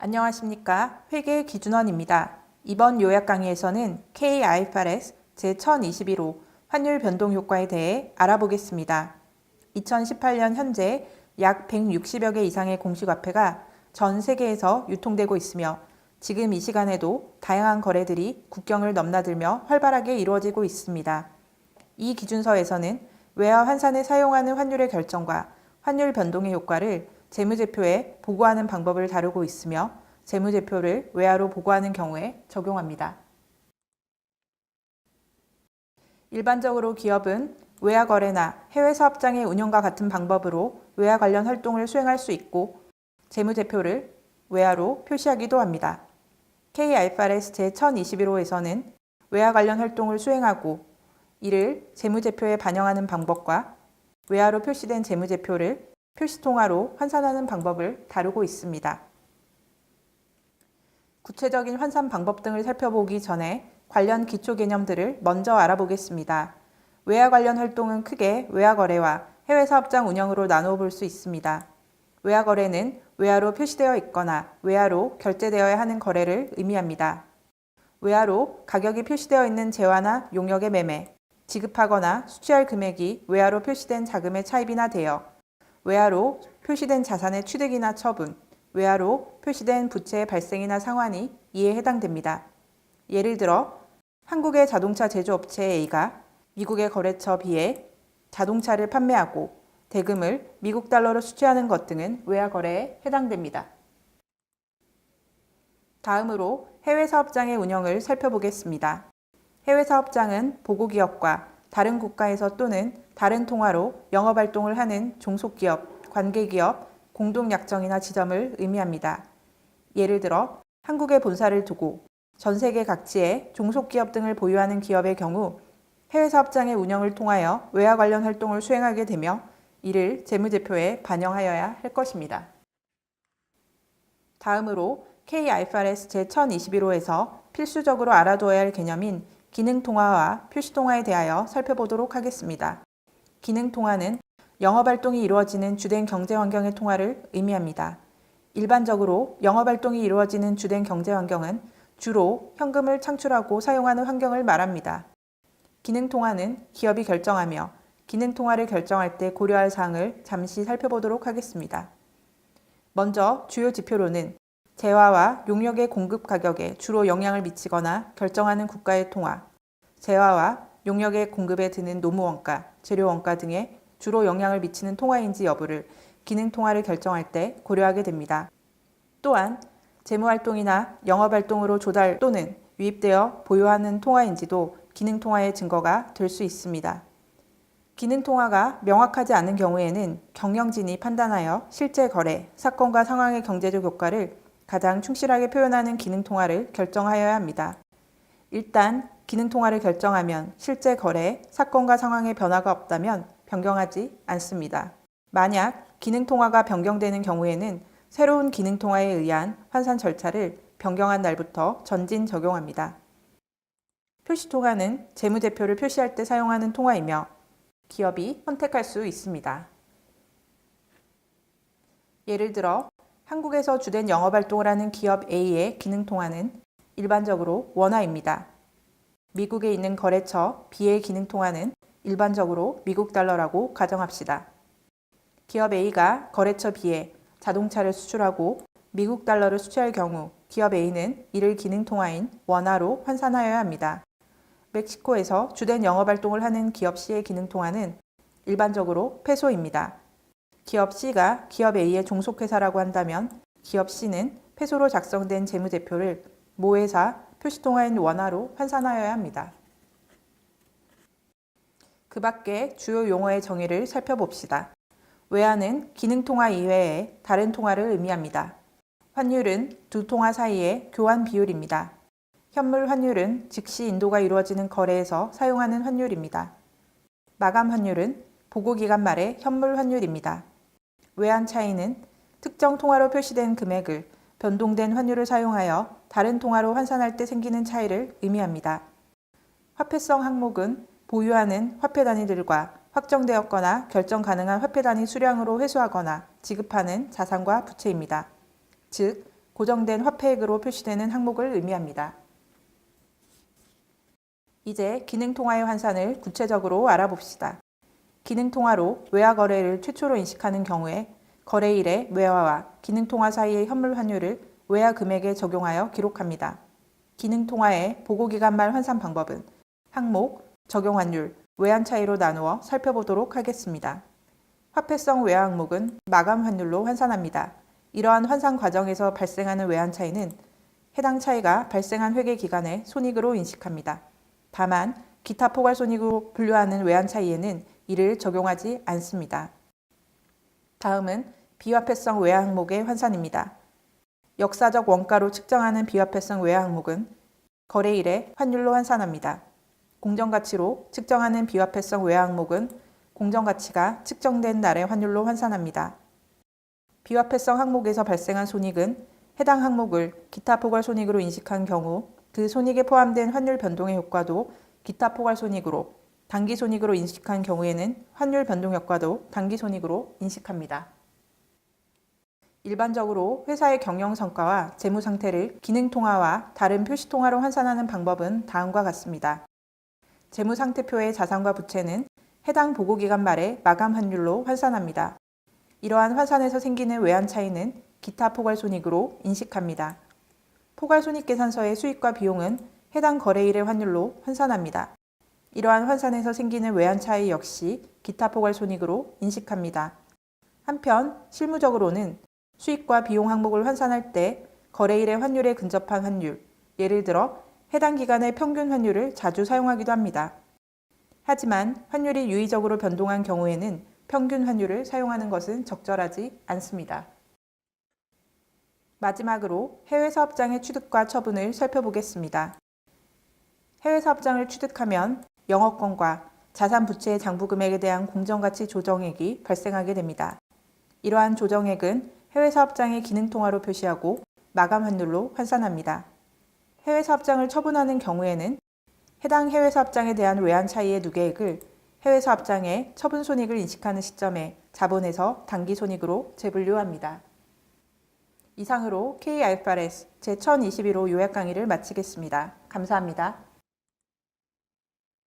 안녕하십니까. 회계 기준원입니다. 이번 요약 강의에서는 KIFRS 제1021호 환율 변동 효과에 대해 알아보겠습니다. 2018년 현재 약 160여 개 이상의 공시화폐가 전 세계에서 유통되고 있으며 지금 이 시간에도 다양한 거래들이 국경을 넘나들며 활발하게 이루어지고 있습니다. 이 기준서에서는 외화 환산에 사용하는 환율의 결정과 환율 변동의 효과를 재무제표에 보고하는 방법을 다루고 있으며 재무제표를 외화로 보고하는 경우에 적용합니다. 일반적으로 기업은 외화 거래나 해외 사업장의 운영과 같은 방법으로 외화 관련 활동을 수행할 수 있고 재무제표를 외화로 표시하기도 합니다. KIFRS 제1021호에서는 외화 관련 활동을 수행하고 이를 재무제표에 반영하는 방법과 외화로 표시된 재무제표를 표시통화로 환산하는 방법을 다루고 있습니다. 구체적인 환산 방법 등을 살펴보기 전에 관련 기초 개념들을 먼저 알아보겠습니다. 외화 관련 활동은 크게 외화 거래와 해외 사업장 운영으로 나누어 볼 수 있습니다. 외화 거래는 외화로 표시되어 있거나 외화로 결제되어야 하는 거래를 의미합니다. 외화로 가격이 표시되어 있는 재화나 용역의 매매, 지급하거나 수취할 금액이 외화로 표시된 자금의 차입이나 되어 외화로 표시된 자산의 취득이나 처분, 외화로 표시된 부채의 발생이나 상환이 이에 해당됩니다. 예를 들어 한국의 자동차 제조업체 A가 미국의 거래처 B에 자동차를 판매하고 대금을 미국 달러로 수취하는 것 등은 외화 거래에 해당됩니다. 다음으로 해외 사업장의 운영을 살펴보겠습니다. 해외 사업장은 보고 기업과 다른 국가에서 또는 다른 통화로 영업 활동을 하는 종속기업, 관계기업, 공동약정이나 지점을 의미합니다. 예를 들어 한국에 본사를 두고 전 세계 각지에 종속기업 등을 보유하는 기업의 경우 해외 사업장의 운영을 통하여 외화 관련 활동을 수행하게 되며 이를 재무제표에 반영하여야 할 것입니다. 다음으로 KIFRS 제1021호에서 필수적으로 알아두어야 할 개념인 기능 통화와 표시 통화에 대하여 살펴보도록 하겠습니다. 기능 통화는 영업 활동이 이루어지는 주된 경제 환경의 통화를 의미합니다. 일반적으로 영업 활동이 이루어지는 주된 경제 환경은 주로 현금을 창출하고 사용하는 환경을 말합니다. 기능 통화는 기업이 결정하며 기능 통화를 결정할 때 고려할 사항을 잠시 살펴보도록 하겠습니다. 먼저 주요 지표로는 재화와 용역의 공급 가격에 주로 영향을 미치거나 결정하는 국가의 통화, 재화와 용역의 공급에 드는 노무 원가, 재료 원가 등에 주로 영향을 미치는 통화인지 여부를 기능 통화를 결정할 때 고려하게 됩니다. 또한 재무 활동이나 영업 활동으로 조달 또는 유입되어 보유하는 통화인지도 기능 통화의 증거가 될 수 있습니다. 기능 통화가 명확하지 않은 경우에는 경영진이 판단하여 실제 거래, 사건과 상황의 경제적 효과를 가장 충실하게 표현하는 기능 통화를 결정하여야 합니다. 일단 기능 통화를 결정하면 실제 거래, 사건과 상황의 변화가 없다면 변경하지 않습니다. 만약 기능 통화가 변경되는 경우에는 새로운 기능 통화에 의한 환산 절차를 변경한 날부터 전진 적용합니다. 표시 통화는 재무제표를 표시할 때 사용하는 통화이며 기업이 선택할 수 있습니다. 예를 들어 한국에서 주된 영업 활동을 하는 기업 A의 기능 통화는 일반적으로 원화입니다. 미국에 있는 거래처 B의 기능 통화는 일반적으로 미국 달러라고 가정합시다. 기업 A가 거래처 B에 자동차를 수출하고 미국 달러를 수취할 경우 기업 A는 이를 기능 통화인 원화로 환산하여야 합니다. 멕시코에서 주된 영업 활동을 하는 기업 C의 기능 통화는 일반적으로 페소입니다. 기업 C가 기업 A의 종속회사라고 한다면 기업 C는 페소로 작성된 재무제표를 모회사 표시통화인 원화로 환산하여야 합니다. 그 밖에 주요 용어의 정의를 살펴봅시다. 외화는 기능통화 이외에 다른 통화를 의미합니다. 환율은 두 통화 사이의 교환 비율입니다. 현물 환율은 즉시 인도가 이루어지는 거래에서 사용하는 환율입니다. 마감 환율은 보고기간 말의 현물 환율입니다. 외환 차이는 특정 통화로 표시된 금액을 변동된 환율을 사용하여 다른 통화로 환산할 때 생기는 차이를 의미합니다. 화폐성 항목은 보유하는 화폐 단위들과 확정되었거나 결정 가능한 화폐 단위 수량으로 회수하거나 지급하는 자산과 부채입니다. 즉, 고정된 화폐액으로 표시되는 항목을 의미합니다. 이제 기능통화의 환산을 구체적으로 알아봅시다. 기능통화로 외화 거래를 최초로 인식하는 경우에 거래일의 외화와 기능통화 사이의 현물 환율을 외화 금액에 적용하여 기록합니다. 기능통화의 보고기간 말 환산 방법은 항목, 적용 환율, 외환 차이로 나누어 살펴보도록 하겠습니다. 화폐성 외화 항목은 마감 환율로 환산합니다. 이러한 환산 과정에서 발생하는 외환 차이는 해당 차이가 발생한 회계 기간의 손익으로 인식합니다. 다만 기타 포괄 손익으로 분류하는 외환 차이에는 이를 적용하지 않습니다. 다음은 비화폐성 외화 항목의 환산입니다. 역사적 원가로 측정하는 비화폐성 외화 항목은 거래일의 환율로 환산합니다. 공정가치로 측정하는 비화폐성 외화 항목은 공정가치가 측정된 날의 환율로 환산합니다. 비화폐성 항목에서 발생한 손익은 해당 항목을 기타 포괄 손익으로 인식한 경우 그 손익에 포함된 환율 변동의 효과도 기타 포괄 손익으로 단기 손익으로 인식한 경우에는 환율 변동 효과도 단기 손익으로 인식합니다. 일반적으로 회사의 경영 성과와 재무 상태를 기능 통화와 다른 표시 통화로 환산하는 방법은 다음과 같습니다. 재무 상태표의 자산과 부채는 해당 보고 기간 말에 마감 환율로 환산합니다. 이러한 환산에서 생기는 외환 차이는 기타 포괄 손익으로 인식합니다. 포괄 손익 계산서의 수익과 비용은 해당 거래일의 환율로 환산합니다. 이러한 환산에서 생기는 외환 차이 역시 기타 포괄 손익으로 인식합니다. 한편 실무적으로는 수익과 비용 항목을 환산할 때 거래일의 환율에 근접한 환율, 예를 들어 해당 기간의 평균 환율을 자주 사용하기도 합니다. 하지만 환율이 유의적으로 변동한 경우에는 평균 환율을 사용하는 것은 적절하지 않습니다. 마지막으로 해외 사업장의 취득과 처분을 살펴보겠습니다. 해외 사업장을 취득하면 영업권과 자산 부채의 장부 금액에 대한 공정가치 조정액이 발생하게 됩니다. 이러한 조정액은 해외 사업장의 기능 통화로 표시하고 마감 환율로 환산합니다. 해외 사업장을 처분하는 경우에는 해당 해외 사업장에 대한 외환 차이의 누계액을 해외 사업장의 처분 손익을 인식하는 시점에 자본에서 단기 손익으로 재분류합니다. 이상으로 KIFRS 제1021호 요약 강의를 마치겠습니다. 감사합니다.